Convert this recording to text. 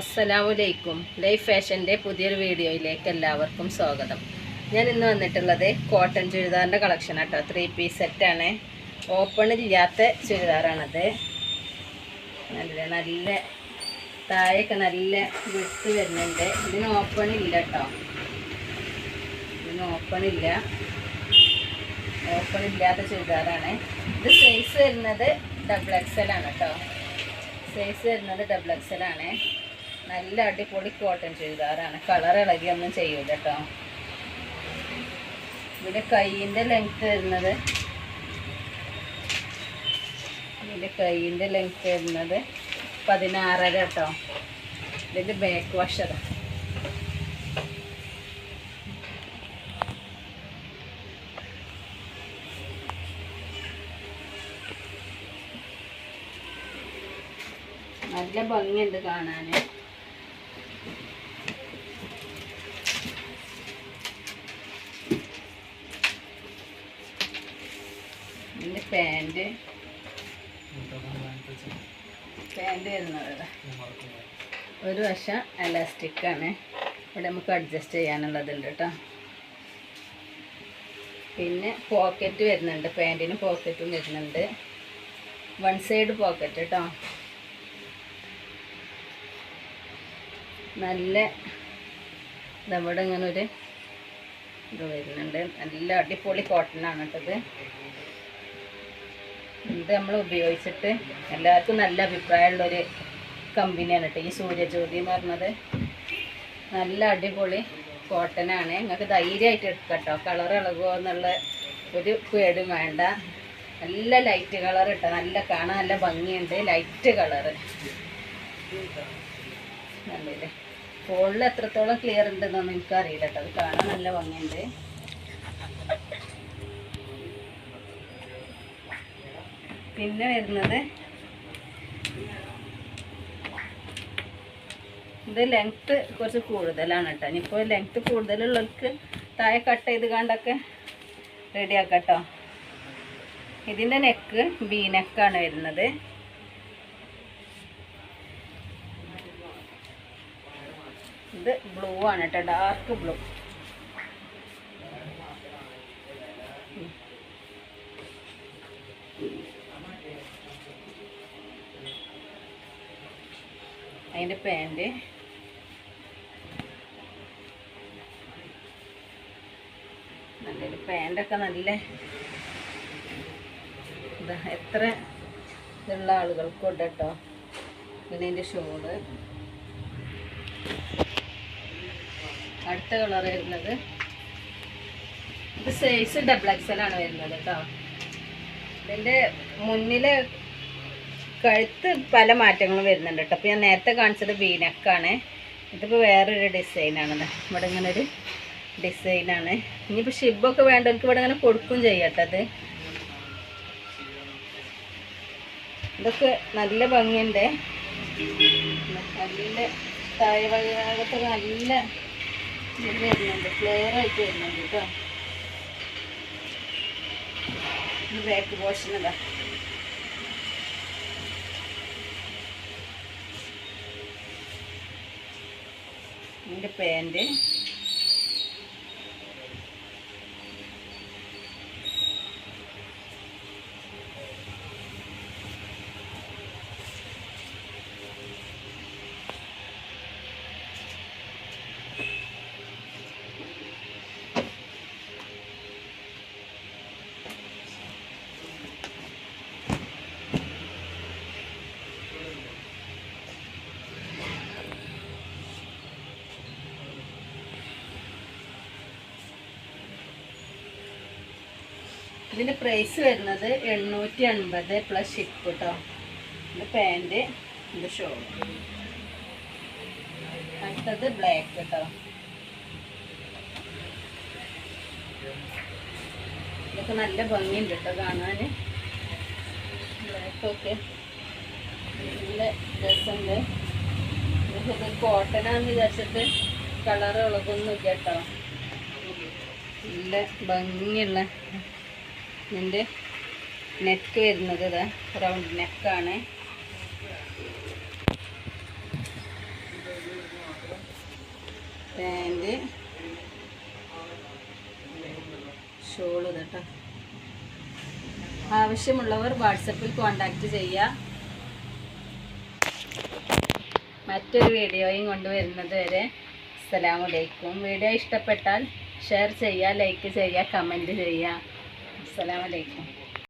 അസ്സലാമലൈക്കും ലൈഫ് ഫാഷന്റെ പുതിയൊരു വീഡിയോയിലേക്ക് എല്ലാവർക്കും സ്വാഗതം. ഞാൻ ഇന്ന് വന്നിട്ടുള്ളത് കോട്ടൺ ചുരിദാറിന്റെ കളക്ഷൻ കേട്ടോ ത്രീ പീസ് സെറ്റാണ്. ഓപ്പൺ ഇല്ലാത്ത ചുരിദാറാണത്. നല്ല നല്ല താഴെയൊക്കെ നല്ല വിട്ട് വരുന്നുണ്ട്. ഇതിന് ഓപ്പൺ ഇല്ല കേട്ടോ ഇതിന് ഓപ്പൺ ഇല്ലാത്ത ചുരിദാറാണ്. ഇത് സൈസ് വരുന്നത് ഡബിൾ എക്സൽ ആണ് കേട്ടോ സൈസ് വരുന്നത് ഡബിൾ എക്സൽ ആണ്. നല്ല അടിപൊളി കോട്ടൺ ചുരിദാറാണ്. കളർ ഇളകിയൊന്നും ചെയ്യൂല കേട്ടോ ഇതിന്റെ കൈയിന്റെ ലെങ്ത് വരുന്നത് ഇതിന്റെ കൈയിന്റെ ലെങ്ത് വരുന്നത് പതിനാറര കേട്ടോ ഇതിന്റെ ബാക്ക് വശത നല്ല ഭംഗിയുണ്ട് കാണാൻ ഇതിന്റെ പാന്റ്. പാന്റ് വരുന്നത്. ഒരു വശം എലാസ്റ്റിക് ആണ്. ഇവിടെ നമുക്ക് അഡ്ജസ്റ്റ് ചെയ്യാനുള്ളതുണ്ട് കേട്ടോ പിന്നെ പോക്കറ്റ് വരുന്നുണ്ട്. പാന്റിന് പോക്കറ്റും വരുന്നുണ്ട്. വൺ സൈഡ് പോക്കറ്റ് കേട്ടോ നല്ല നമ്മുടെ ഇങ്ങനെ ഒരു ഇത് വരുന്നുണ്ട്. നല്ല അടിപൊളി കോട്ടൺ ആണ് കേട്ടത് ഇത് നമ്മൾ ഉപയോഗിച്ചിട്ട് എല്ലാവർക്കും നല്ല അഭിപ്രായമുള്ളൊരു കമ്പനിയാണ് കേട്ടോ ഈ സൂര്യജ്യോതി എന്ന് പറഞ്ഞത്. നല്ല അടിപൊളി കോട്ടനാണ് നിങ്ങൾക്ക് ധൈര്യമായിട്ട് എടുക്കാം കേട്ടോ കളർ ഇളകുമോ എന്നുള്ള ഒരു പേടും വേണ്ട. നല്ല ലൈറ്റ് കളർ ഇട്ടോ നല്ല കാണാൻ നല്ല ഭംഗിയുണ്ട്. ലൈറ്റ് കളറ് കണ്ടില്ലേ ഫോണിൽ എത്രത്തോളം ക്ലിയർ ഉണ്ടെന്നൊന്നും എനിക്കറിയില്ല കേട്ടോ അത് കാണാൻ നല്ല ഭംഗിയുണ്ട്. പിന്നെ വരുന്നത് ഇത് ലെങ്ത്ത് കുറച്ച് കൂടുതലാണ് കേട്ടോ. ഇനിയിപ്പോൾ ലെങ്ത്ത് കൂടുതലുള്ളവർക്ക് താഴെ കട്ട് ചെയ്ത് കണ്ടൊക്കെ റെഡിയാക്കാം കേട്ടോ. ഇതിന്റെ നെക്ക് ബി നെക്കാണ് വരുന്നത്. ഇത് ബ്ലൂ ആണ് കേട്ടോ. ഡാർക്ക് ബ്ലൂ അതിന്റെ പാന്റ് നല്ലൊരു പാന്റൊക്കെ നല്ല ഇതാ എത്ര ഇതുള്ള ആളുകൾക്കും ഉണ്ട് കേട്ടോ. പിന്നെ ഇതിന്റെ ഷോൾ അടുത്ത കളർ വരുന്നത് ഇത് സൈസ് ഡബിൾ എക്സൽ ആണ് വരുന്നത് കേട്ടോ. ഇതിന്റെ മുന്നിലെ കഴുത്ത് പല മാറ്റങ്ങളും വരുന്നുണ്ട് കേട്ടോ. അപ്പോൾ ഞാൻ നേരത്തെ കാണിച്ചത് വീനക്കാണ് ഇതിപ്പോൾ വേറൊരു ഡിസൈനാണ് ഇവിടെ ഇങ്ങനെ ഒരു ഡിസൈനാണ് ഇനിയിപ്പോൾ ഷിബൊക്കെ വേണ്ടവർക്ക് ഇവിടെ ഇങ്ങനെ കൊടുക്കും ചെയ്യട്ടത് ഇതൊക്കെ നല്ല ഭംഗിയുണ്ട്. നല്ല താഴെ നല്ല വരുന്നുണ്ട്. ക്ലിയർ ആയിട്ട് വരുന്നുണ്ട് കേട്ടോ. ബാക്ക് പോർഷൻ ഇതാ. ഇതിന്റെ പാന്റ്. ഇതിന്റെ പ്രൈസ് വരുന്നത് എണ്ണൂറ്റി അൻപത് പ്ലസ് ഷിപ്പ് കേട്ടോ ഇത് പാന്റ് ഇത് ഷോ അടുത്തത് ബ്ലാക്ക് കേട്ടോ ഇതൊക്കെ നല്ല ഭംഗിയുണ്ട് കേട്ടോ കാണാൻ ബ്ലാക്കൊക്കെ നല്ല രസമുണ്ട്. ഇത് കോട്ടനാന്ന് വിചാരിച്ചിട്ട് കളർ ഇളകൊന്നുമില്ല കേട്ടോ നല്ല ഭംഗിയുള്ള ഇതിന്റെ നെക്ക് വരുന്നത് ഇതാ റൗണ്ട് നെക്കാണ്. പാന്റ് ഷോൾ കേട്ടോ ആവശ്യമുള്ളവർ വാട്സപ്പിൽ കോണ്ടാക്ട് ചെയ്യുക മറ്റൊരു വീഡിയോയും കൊണ്ടുവരുന്നത് വരെ അസ്സലാമലൈക്കും വീഡിയോ ഇഷ്ടപ്പെട്ടാൽ ഷെയർ ചെയ്യുക ലൈക്ക് ചെയ്യുക കമന്റ് ചെയ്യുക അസ്സലാമലൈക്കും